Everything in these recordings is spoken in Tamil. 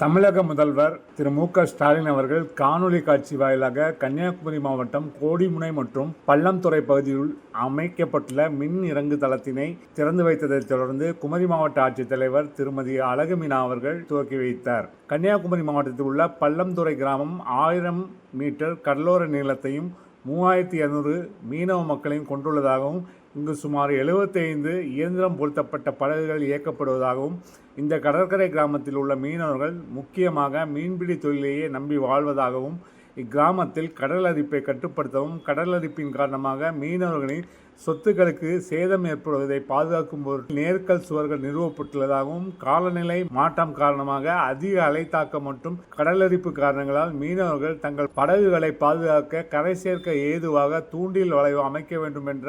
தமிழக முதல்வர் திரு மு க ஸ்டாலின் அவர்கள் காணொலி காட்சி வாயிலாக கன்னியாகுமரி மாவட்டம் கோடிமுனை மற்றும் பள்ளம்துறை பகுதியில் அமைக்கப்பட்டுள்ள மின் இறங்கு தளத்தினை திறந்து வைத்ததைத் தொடர்ந்து குமரி மாவட்ட ஆட்சித்தலைவர் திருமதி அழகுமினா அவர்கள் துவக்கி வைத்தார். கன்னியாகுமரி மாவட்டத்தில் உள்ள பள்ளம்துறை கிராமம் ஆயிரம் மீட்டர் கடலோர நீளத்தையும் மூவாயிரத்தி இரநூறு மீனவ மக்களையும் கொண்டுள்ளதாகவும் இங்கு சுமார் 75 இயந்திரம் பொருத்தப்பட்ட படகுகள் இயக்கப்படுவதாகவும் இந்த கடற்கரை கிராமத்தில் உள்ள மீனவர்கள் முக்கியமாக மீன்பிடி தொழிலையே நம்பி வாழ்வதாகவும் இக்கிராமத்தில் கடல் அரிப்பை கட்டுப்படுத்தவும் கடல் அரிப்பின் காரணமாக மீனவர்களின் சொத்துக்களுக்கு சேதம் ஏற்படுவதை பாதுகாக்கும் பொருள் நேர்கல் சுவர்கள் நிறுவப்பட்டுள்ளதாகவும் காலநிலை மாற்றம் காரணமாக அதிக அலைத்தாக்கம் மற்றும் கடலரிப்பு காரணங்களால் மீனவர்கள் தங்கள் படகுகளை பாதுகாக்க கரை சேர்க்க ஏதுவாக தூண்டில் வளைவு அமைக்க வேண்டும் என்ற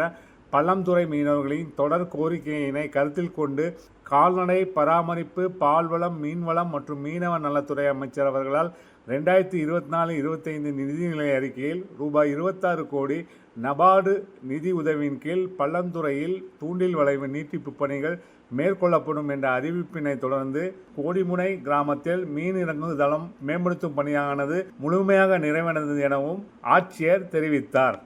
பள்ளம்துறை மீனவர்களின் தொடர் கோரிக்கையினை கருத்தில் கொண்டு கால்நடை பராமரிப்பு பால்வளம் மீன்வளம் மற்றும் மீனவ நலத்துறை அமைச்சர் அவர்களால் ரெண்டாயிரத்தி இருபத்தி நாலு இருபத்தைந்து நிதிநிலை அறிக்கையில் ரூபாய் இருபத்தாறு கோடி நபார்டு நிதி உதவியின் கீழ் பள்ளந்துறையில் தூண்டில் வளைவு நீட்டிப்பு பணிகள் மேற்கொள்ளப்படும் என்ற அறிவிப்பினை தொடர்ந்து கோடிமுனை கிராமத்தில் மீன் இறங்கு தளம் மேம்படுத்தும் பணியானது முழுமையாக நிறைவடைந்தது எனவும் ஆட்சியர் தெரிவித்தார்.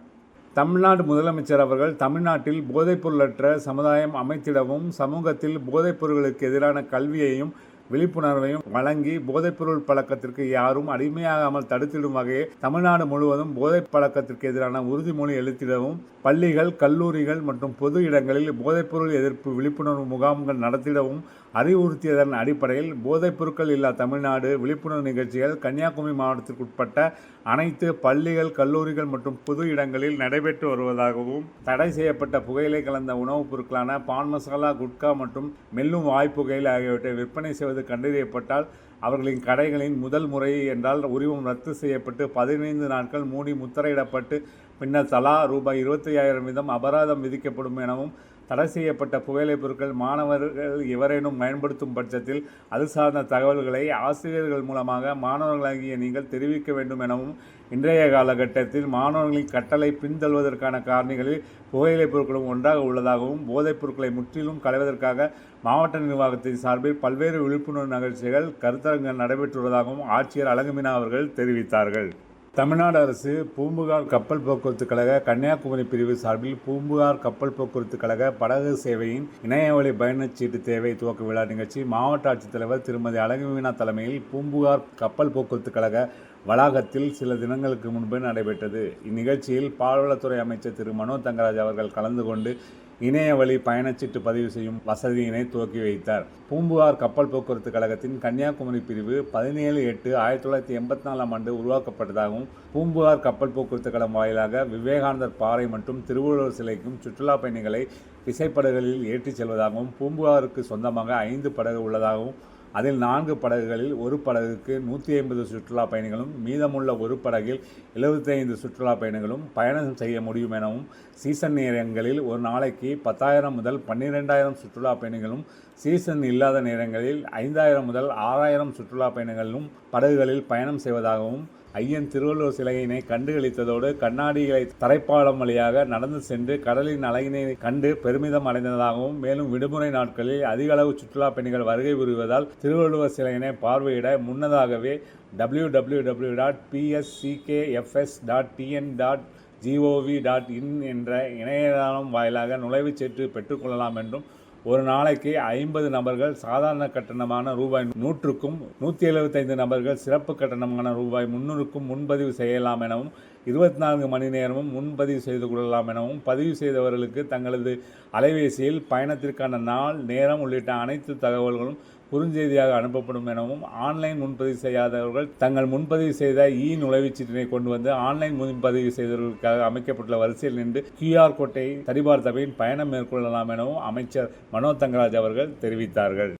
தமிழ்நாடு முதலமைச்சர் அவர்கள் தமிழ்நாட்டில் போதைப்பொருளற்ற சமுதாயம் அமைத்திடவும் சமூகத்தில் போதைப்பொருள்களுக்கு எதிரான கல்வியையும் விழிப்புணர்வையும் வழங்கி போதைப்பொருள் பழக்கத்திற்கு யாரும் அடிமையாகாமல் தடுத்திடும் வகையில் தமிழ்நாடு முழுவதும் போதைப் பழக்கத்திற்கு எதிரான உறுதிமொழி எழுத்திடவும் பள்ளிகள் கல்லூரிகள் மற்றும் பொது இடங்களில் போதைப்பொருள் எதிர்ப்பு விழிப்புணர்வு முகாம்கள் நடத்திடவும் அறிவுறுத்தியதன் அடிப்படையில் போதைப் பொருட்கள் இல்லா தமிழ்நாடு விழிப்புணர்வு நிகழ்ச்சிகள் கன்னியாகுமரி மாவட்டத்திற்குட்பட்ட அனைத்து பள்ளிகள் கல்லூரிகள் மற்றும் பொது இடங்களில் நடைபெற்று வருவதாகவும் தடை செய்யப்பட்ட புகையிலை கலந்த உணவுப் பொருட்களான பான் மசாலா குட்கா மற்றும் மெல்லும் வாய்ப்புகையில் ஆகியவற்றை விற்பனை செய்வது கண்டறியப்பட்டால் அவர்களின் கடைகளின் முதல் முறை என்றால் உரிமம் ரத்து செய்யப்பட்டு பதினைந்து நாட்கள் மூடி முத்திரையிடப்பட்டு பின்னர் தலா ரூபாய் இருபத்தி ஐயாயிரம் வீதம் அபராதம் விதிக்கப்படும் எனவும் தடை செய்யப்பட்ட புகையிலைப் பொருட்கள் மாணவர்கள் எவரேனும் பயன்படுத்தும் பட்சத்தில் அது சார்ந்த தகவல்களை ஆசிரியர்கள் மூலமாக மாணவர்களாகிய நீங்கள் தெரிவிக்க வேண்டும் எனவும் இன்றைய காலகட்டத்தில் மாணவர்களின் கட்டளை பின்தள்வதற்கான காரணிகளில் புகையிலைப் பொருட்களும் ஒன்றாக உள்ளதாகவும் போதைப் பொருட்களை முற்றிலும் களைவதற்காக மாவட்ட நிர்வாகத்தின் சார்பில் பல்வேறு விழிப்புணர்வு நிகழ்ச்சிகள் கருத்தரங்கங்கள் நடைபெற்றுள்ளதாகவும் ஆட்சியர் அழகுமினா அவர்கள் தெரிவித்தார்கள். தமிழ்நாடு அரசு பூம்புகார் கப்பல் போக்குவரத்து கழக கன்னியாகுமரி பிரிவு சார்பில் பூம்புகார் கப்பல் போக்குவரத்து கழக படகு சேவையின் இணையவழி பயணச்சீட்டு தேவை துவக்க விழா நிகழ்ச்சி மாவட்ட ஆட்சித்தலைவர் திருமதி அழகுமீனா தலைமையில் பூம்புகார் கப்பல் போக்குவரத்து கழக வளாகத்தில் சில தினங்களுக்கு முன்பு நடைபெற்றது. இந்நிகழ்ச்சியில் பால்வளத்துறை அமைச்சர் திரு மனோ தங்கராஜ் அவர்கள் கலந்து கொண்டு இணைய வழி பயணச்சீட்டு பதிவு செய்யும் வசதியினை துவக்கி வைத்தார். பூம்புகார் கப்பல் போக்குவரத்து கழகத்தின் கன்னியாகுமரி பிரிவு பதினேழு எட்டு ஆயிரத்தி தொள்ளாயிரத்தி எண்பத்தி நாலாம் ஆண்டு உருவாக்கப்பட்டதாகவும் பூம்புகார் கப்பல் போக்குவரத்து கழகம் வாயிலாக விவேகானந்தர் பாறை மற்றும் திருவள்ளுவர் சிலைக்கும் சுற்றுலா பயணிகளை விசைப்படகுகளில் ஏற்றிச் செல்வதாகவும் பூம்புகாருக்கு சொந்தமாக ஐந்து படகு உள்ளதாகவும் அதில் நான்கு படகுகளில் ஒரு படகுக்கு நூற்றி ஐம்பது சுற்றுலா பயணிகளும் மீதமுள்ள ஒரு படகில் எழுபத்தைந்து சுற்றுலா பயணிகளும் பயணம் செய்ய முடியும் எனவும் சீசன் நேரங்களில் ஒரு நாளைக்கு பத்தாயிரம் முதல் பன்னிரெண்டாயிரம் சுற்றுலா பயணிகளும் சீசன் இல்லாத நேரங்களில் ஐந்தாயிரம் முதல் ஆறாயிரம் சுற்றுலா பயணிகளும் படகுகளில் பயணம் செய்வதாகவும் ஐயன் திருவள்ளுவர் சிலையினை கண்டுகளித்ததோடு கண்ணாடிகளை தரைப்பாலம் வழியாக நடந்து சென்று கடலின் அழகினை கண்டு பெருமிதம் அடைந்ததாகவும் மேலும் விடுமுறை நாட்களில் அதிக அளவு சுற்றுலா பயணிகள் வருகை புரிவதால் திருவள்ளுவர் சிலையினை பார்வையிட முன்னதாகவே W W W dot PSCKFS dot TN dot GOV dot in என்ற இணையதளம் வாயிலாக நுழைவுச் சீட்டு பெற்றுக்கொள்ளலாம் என்றும் ஒரு நாளைக்கு ஐம்பது நபர்கள் சாதாரண கட்டணமான ரூபாய் நூற்றுக்கும் நூற்றி எழுபத்தைந்து நபர்கள் சிறப்பு கட்டணமான ரூபாய் முன்னூறுக்கும் முன்பதிவு செய்யலாம் எனவும் இருபத்தி நான்கு மணி நேரமும் முன்பதிவு செய்து கொள்ளலாம் எனவும் பதிவு செய்தவர்களுக்கு தங்களது அலைபேசியில் பயணத்திற்கான நாள் நேரம் உள்ளிட்ட அனைத்து தகவல்களும் குறுஞ்செய்தியாக அனுப்பப்படும் எனவும் ஆன்லைன் முன்பதிவு செய்யாதவர்கள் தங்கள் முன்பதிவு செய்த இ நுழைவுச்சீட்டினை கொண்டு வந்து ஆன்லைன் முன்பதிவு செய்தவர்களுக்காக அமைக்கப்பட்டுள்ள வரிசையில் நின்று கியூஆர் கோட்டை சரிபார்த்தபின் பயணம் மேற்கொள்ளலாம் எனவும் அமைச்சர் மனோ தங்கராஜ் அவர்கள் தெரிவித்தார்கள்.